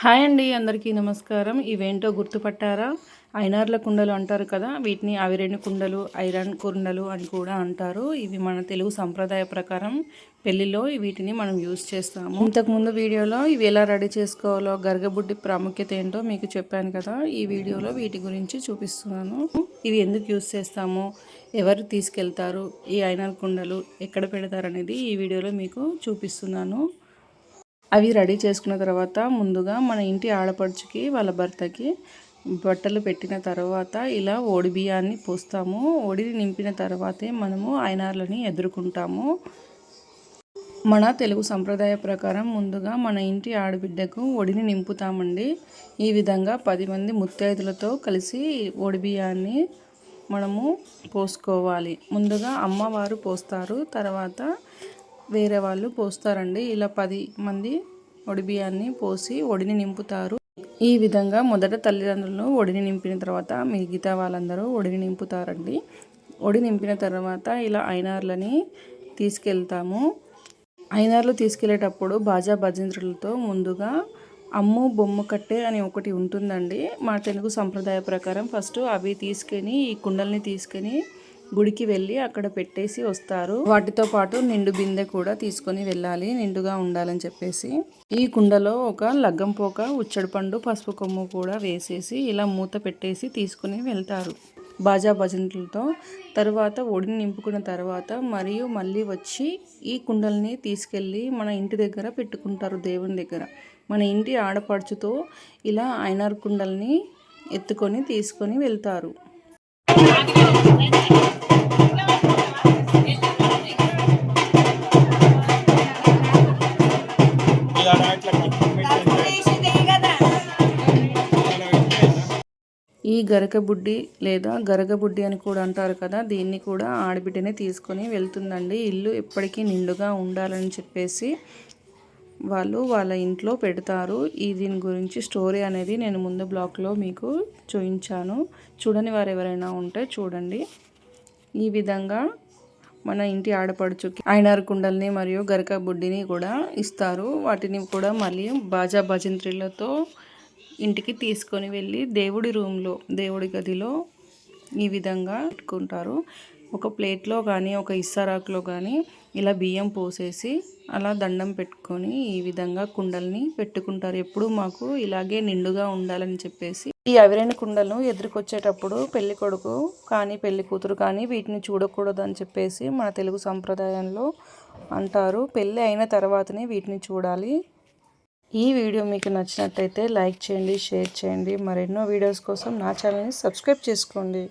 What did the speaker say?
Hi అండి అందరికీ నమస్కారం. ఇవేంటో గుర్తుపట్టారా? ఐనార్ల కుండలు అంటారు కదా వీటిని అవిరేణి కుండలు ఐరన్ కుండలు అని కూడా అంటారు. ఇవి మన తెలుగు సంప్రదాయ ప్రకారం పెళ్ళిలో వీటిని మనం యూజ్ చేస్తాము. ఇంతకుముందు వీడియోలో ఇవి ఎలా రెడీ చేసుకోవాలో గరగబుడ్డి ప్రాముఖ్యత ఏంటో మీకు చెప్పాను కదా ఈ వీడియోలో వీటి గురించి చూపిస్తున్నాను. ఇవి ఎందుకు యూజ్ చేస్తాము ఎవరు తీసుకెళ్తారు ఈ ఐనార్ కుండలు ఎక్కడ పెడతారు అనేది ఈ వీడియోలో మీకు చూపిస్తున్నాను. అవి రెడీ చేసుకున్న తర్వాత ముందుగా మన ఇంటి ఆడపడుచుకి వాళ్ళ భర్తకి బట్టలు పెట్టిన తర్వాత ఇలా ఓడి బియ్యాన్ని పోస్తాము. ఓడిని నింపిన తర్వాతే మనము ఆయనార్లని ఎదుర్కొంటాము. మన తెలుగు సంప్రదాయ ప్రకారం ముందుగా మన ఇంటి ఆడబిడ్డకు ఒడిని నింపుతామండి. ఈ విధంగా పది మంది ముత్తైదులతో కలిసి ఒడి బియ్యాన్ని మనము పోసుకోవాలి. ముందుగా అమ్మవారు పోస్తారు. తర్వాత వేరే వాళ్ళు పోస్తారండి. ఇలా పది మంది ఒడి బియ్యాన్ని పోసి ఒడిని నింపుతారు. ఈ విధంగా మొదట తల్లిదండ్రులను ఒడిని నింపిన తర్వాత మిగతా వాళ్ళందరూ ఒడిని నింపుతారండి. ఒడి నింపిన తర్వాత ఇలా ఐనార్లని తీసుకెళ్తాము. ఐనార్లు తీసుకెళ్ళేటప్పుడు బాజా భజంత్రులతో ముందుగా అమ్ము బొమ్మ కట్టే అని ఒకటి ఉంటుందండి. మా తెలుగు సంప్రదాయ ప్రకారం ఫస్ట్ అవి తీసుకొని ఈ కుండల్ని తీసుకొని గుడికి వెళ్ళి అక్కడ పెట్టేసి వస్తారు. వాటితో పాటు నిండు బిందె కూడా తీసుకొని వెళ్ళాలి నిండుగా ఉండాలని చెప్పేసి. ఈ కుండలో ఒక లగ్గం పోక ఉచ్చడి పండు పసుపు కొమ్ము కూడా వేసేసి ఇలా మూత పెట్టేసి తీసుకుని వెళ్తారు. బాజా భజనలతో. తర్వాత ఒడిని నింపుకున్న తర్వాత మరియు మళ్ళీ వచ్చి ఈ కుండల్ని తీసుకెళ్ళి మన ఇంటి దగ్గర పెట్టుకుంటారు దేవుని దగ్గర. మన ఇంటి ఆడపడుచుతో ఇలా ఐనార్ కుండల్ని ఎత్తుకొని తీసుకొని వెళ్తారు. ఈ గరకబుడ్డి లేదా గరగబుడ్డి అని కూడా అంటారు కదా దీన్ని కూడా ఆడబిడ్డనే తీసుకొని వెళ్తుందండి. ఇల్లు ఎప్పటికీ నిండుగా ఉండాలని చెప్పేసి వాళ్ళు వాళ్ళ ఇంట్లో పెడతారు. ఈ దీని గురించి స్టోరీ అనేది నేను ముందు బ్లాక్లో మీకు చూపించాను. చూడని వారు ఎవరైనా ఉంటే చూడండి. ఈ విధంగా మన ఇంటి ఆడపడుచుకి ఐనారు కుండల్ని మరియు గరక బుడ్డిని కూడా ఇస్తారు. వాటిని కూడా మళ్ళీ బాజా భజంత్రిలతో ఇంటికి తీసుకొని వెళ్ళి దేవుడి రూమ్లో దేవుడి గదిలో ఈ విధంగా పెట్టుకుంటారు. ఒక ప్లేట్లో కానీ ఒక ఇස්සరాకులో కానీ ఇలా బియ్యం పోసేసి అలా దండం పెట్టుకొని ఈ విధంగా కుండల్ని పెట్టుకుంటారు. ఎప్పుడు మాకు ఇలాగే నిండుగా ఉండాలని చెప్పేసి ఈ అవిరైన కుండలను ఎదురుకొచ్చేటప్పుడు పెళ్ళి కొడుకు కానీ పెళ్ళి కూతురు కానీ వీటిని చూడకూడదు అని చెప్పేసి మన తెలుగు సంప్రదాయంలో అంటారు. పెళ్ళి అయిన తర్వాతనే వీటిని చూడాలి. ఈ వీడియో మీకు నచ్చినట్టయితే లైక్ చేయండి షేర్ చేయండి. మరెన్నో వీడియోస్ కోసం నా ఛానల్ని సబ్స్క్రైబ్ చేసుకోండి.